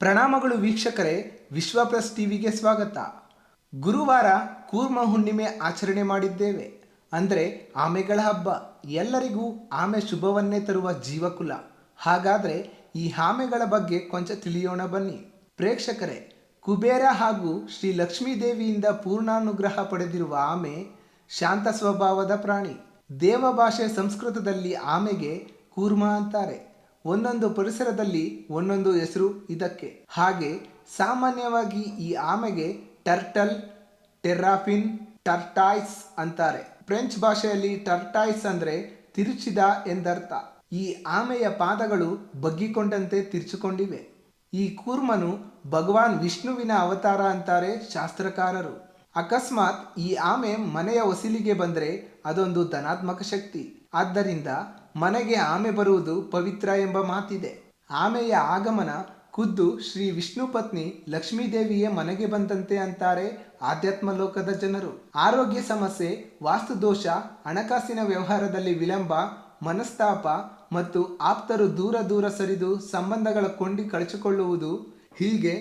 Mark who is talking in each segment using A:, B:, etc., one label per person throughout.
A: ಪ್ರಣಾಮಗಳು ವೀಕ್ಷಕರೇ ವಿಶ್ವ ಪ್ಲಸ್ ಟಿವಿಗೆ ಸ್ವಾಗತ. ಗುರುವಾರ ಕೂರ್ಮ ಹುಣ್ಣಿಮೆ ಆಚರಣೆ ಮಾಡಿದ್ದೇವೆ. ಅಂದರೆ ಆಮೆಗಳ ಹಬ್ಬ. ಎಲ್ಲರಿಗೂ ಆಮೆ ಶುಭವನ್ನೇ ತರುವ ಜೀವಕುಲ. ಹಾಗಾದರೆ ಈ ಆಮೆಗಳ ಬಗ್ಗೆ ಕೊಂಚ ತಿಳಿಯೋಣ ಬನ್ನಿ. ಪ್ರೇಕ್ಷಕರೇ, ಕುಬೇರ ಹಾಗೂ ಶ್ರೀ ಲಕ್ಷ್ಮೀದೇವಿಯಿಂದ ಪೂರ್ಣಾನುಗ್ರಹ ಪಡೆದಿರುವ ಆಮೆ ಶಾಂತ ಸ್ವಭಾವದ ಪ್ರಾಣಿ. ದೇವಭಾಷೆ ಸಂಸ್ಕೃತದಲ್ಲಿ ಆಮೆಗೆ ಕೂರ್ಮ ಅಂತಾರೆ. ಒಂದೊಂದು ಪರಿಸರದಲ್ಲಿ ಒಂದೊಂದು ಹೆಸರು ಇದಕ್ಕೆ. ಹಾಗೆ ಸಾಮಾನ್ಯವಾಗಿ ಈ ಆಮೆಗೆ ಟರ್ಟಲ್, ಟೆರ್ರಾಫಿನ್, ಟರ್ಟಾಯ್ಸ್ ಅಂತಾರೆ. ಫ್ರೆಂಚ್ ಭಾಷೆಯಲ್ಲಿ ಟರ್ಟಾಯ್ಸ್ ಅಂದ್ರೆ ತಿರುಚಿದ ಎಂದರ್ಥ. ಈ ಆಮೆಯ ಪಾದಗಳು ಬಗ್ಗಿಕೊಂಡಂತೆ ತಿರುಚಿಕೊಂಡಿವೆ. ಈ ಕೂರ್ಮನು ಭಗವಾನ್ ವಿಷ್ಣುವಿನ ಅವತಾರ ಅಂತಾರೆ ಶಾಸ್ತ್ರಕಾರರು. ಅಕಸ್ಮಾತ್ ಈ ಆಮೆ ಮನೆಯ ಒಸಿಲಿಗೆ ಬಂದರೆ ಅದೊಂದು ಧನಾತ್ಮಕ ಶಕ್ತಿ. ಆದ್ದರಿಂದ ಮನೆಗೆ ಆಮೆ ಬರುವುದು ಪವಿತ್ರ ಎಂಬ ಮಾತಿದೆ. ಆಮೆಯ ಆಗಮನ ಖುದ್ದು ಶ್ರೀ ವಿಷ್ಣು ಪತ್ನಿ ಲಕ್ಷ್ಮೀದೇವಿಯೇ ಮನೆಗೆ ಬಂದಂತೆ ಅಂತಾರೆ ಆಧ್ಯಾತ್ಮ ಲೋಕದ ಜನರು. ಆರೋಗ್ಯ ಸಮಸ್ಯೆ ವಾಸ್ತುದೋಷ ಹಣಕಾಸಿನ ವ್ಯವಹಾರದಲ್ಲಿ ವಿಳಂಬ, ಮನಸ್ತಾಪ ಮತ್ತು ಆಪ್ತರು ದೂರ ದೂರ ಸರಿದು ಸಂಬಂಧಗಳ ಕೊಂಡಿ ಕಳಚಿಕೊಳ್ಳುವುದು ಹೀಗೆ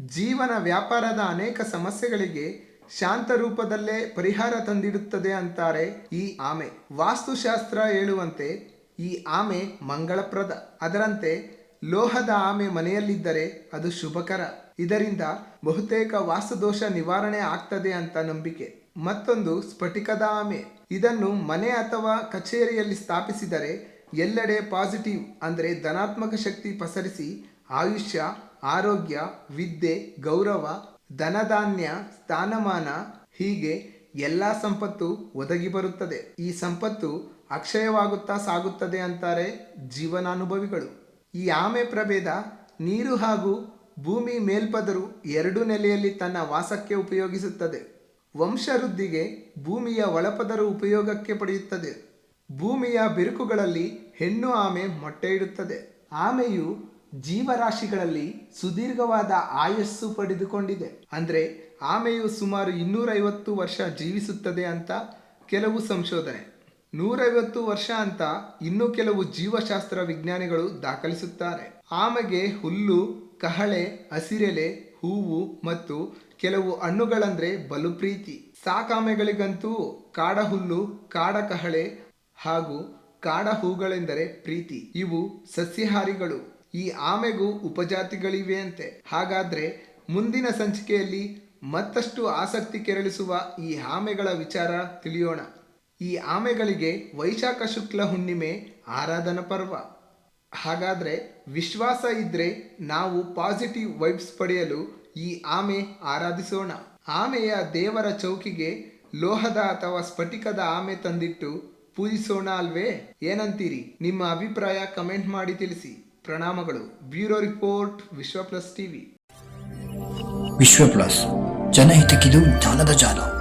A: ಜೀವನ ವ್ಯಾಪಾರದ ಅನೇಕ ಸಮಸ್ಯೆಗಳಿಗೆ ಶಾಂತ ರೂಪದಲ್ಲೇ ಪರಿಹಾರ ತಂದಿಡುತ್ತದೆ ಅಂತಾರೆ ಈ ಆಮೆ. ವಾಸ್ತುಶಾಸ್ತ್ರ ಹೇಳುವಂತೆ ಈ ಆಮೆ ಮಂಗಳಪ್ರದ. ಅದರಂತೆ ಲೋಹದ ಆಮೆ ಮನೆಯಲ್ಲಿದ್ದರೆ ಅದು ಶುಭಕರ. ಇದರಿಂದ ಬಹುತೇಕ ವಾಸ್ತುದೋಷ ನಿವಾರಣೆ ಆಗ್ತದೆ ಅಂತ ನಂಬಿಕೆ. ಮತ್ತೊಂದು ಸ್ಫಟಿಕದ ಆಮೆ. ಇದನ್ನು ಮನೆ ಅಥವಾ ಕಚೇರಿಯಲ್ಲಿ ಸ್ಥಾಪಿಸಿದರೆ ಎಲ್ಲೆಡೆ ಪಾಸಿಟಿವ್, ಅಂದರೆ ಧನಾತ್ಮಕ ಶಕ್ತಿ ಪಸರಿಸಿ ಆಯುಷ್ಯ, ಆರೋಗ್ಯ, ವಿದ್ಯೆ, ಗೌರವ ಧನಧಾನ್ಯ, ಸ್ಥಾನಮಾನ ಹೀಗೆ ಎಲ್ಲ ಸಂಪತ್ತು ಒದಗಿ ಬರುತ್ತದೆ. ಈ ಸಂಪತ್ತು ಅಕ್ಷಯವಾಗುತ್ತಾ ಸಾಗುತ್ತದೆ ಅಂತಾರೆ ಜೀವನಾನುಭವಿಗಳು. ಈ ಆಮೆ ಪ್ರಭೇದ ನೀರು ಹಾಗೂ ಭೂಮಿ ಮೇಲ್ಪದರು ಎರಡು ನೆಲೆಯಲ್ಲಿ ತನ್ನ ವಾಸಕ್ಕೆ ಉಪಯೋಗಿಸುತ್ತದೆ. ವಂಶವೃದ್ಧಿಗೆ ಭೂಮಿಯ ಒಳಪದರು ಉಪಯೋಗಕ್ಕೆ ಪಡೆಯುತ್ತದೆ. ಭೂಮಿಯ ಬಿರುಕುಗಳಲ್ಲಿ ಹೆಣ್ಣು ಆಮೆ ಮೊಟ್ಟೆ ಇಡುತ್ತದೆ ಆಮೆಯು ಜೀವರಾಶಿಗಳಲ್ಲಿ ಸುದೀರ್ಘವಾದ ಆಯಸ್ಸು ಪಡೆದುಕೊಂಡಿದೆ. ಅಂದರೆ ಆಮೆಯು ಸುಮಾರು ಇನ್ನೂರೈವತ್ತು ವರ್ಷ ಜೀವಿಸುತ್ತದೆ ಅಂತ ಕೆಲವು ಸಂಶೋಧನೆ. ನೂರೈವತ್ತು ವರ್ಷ ಅಂತ ಇನ್ನೂ ಕೆಲವು ಜೀವಶಾಸ್ತ್ರ ವಿಜ್ಞಾನಿಗಳು ದಾಖಲಿಸುತ್ತಾರೆ. ಆಮೆಗೆ ಹುಲ್ಲು, ಕಹಳೆ, ಹಸಿರೆಲೆ, ಹೂವು ಮತ್ತು ಕೆಲವು ಹಣ್ಣುಗಳಂದ್ರೆ ಬಲು ಪ್ರೀತಿ ಸಾಕಾಮೆಗಳಿಗಂತೂ ಕಾಡ ಹುಲ್ಲು ಕಾಡ ಕಹಳೆ ಹಾಗೂ ಕಾಡ ಹೂಗಳೆಂದರೆ ಪ್ರೀತಿ. ಇವು ಸಸ್ಯಾಹಾರಿಗಳು. ಈ ಆಮೆಗೂ ಉಪಜಾತಿಗಳಿವೆ ಅಂತೆ. ಹಾಗಾದ್ರೆ ಮುಂದಿನ ಸಂಚಿಕೆಯಲ್ಲಿ ಮತ್ತಷ್ಟು ಆಸಕ್ತಿ ಕೆರಳಿಸುವ ಈ ಆಮೆಗಳ ವಿಚಾರ ತಿಳಿಯೋಣ. ಈ ಆಮೆಗಳಿಗೆ ವೈಶಾಖ ಶುಕ್ಲ ಹುಣ್ಣಿಮೆ ಆರಾಧನಾ ಪರ್ವ. ಹಾಗಾದ್ರೆ ವಿಶ್ವಾಸ ಇದ್ರೆ ನಾವು ಪಾಸಿಟಿವ್ ವೈಬ್ಸ್ ಪಡೆಯಲು ಈ ಆಮೆ ಆರಾಧಿಸೋಣ. ಆಮೆಯ ದೇವರ ಚೌಕಿಗೆ ಲೋಹದ ಅಥವಾ ಸ್ಫಟಿಕದ ಆಮೆ ತಂದಿಟ್ಟು ಪೂಜಿಸೋಣ ಅಲ್ವೇ? ಏನಂತೀರಿ? ನಿಮ್ಮ ಅಭಿಪ್ರಾಯ ಕಮೆಂಟ್ ಮಾಡಿ ತಿಳಿಸಿ. ಪ್ರಣಾಮಗಳು. Bureau report Vishwa plus TV.
B: Vishwa plus ಜನಹಿತಕ್ಕಿದು ಜ್ಞಾನದ ಜಾಲ.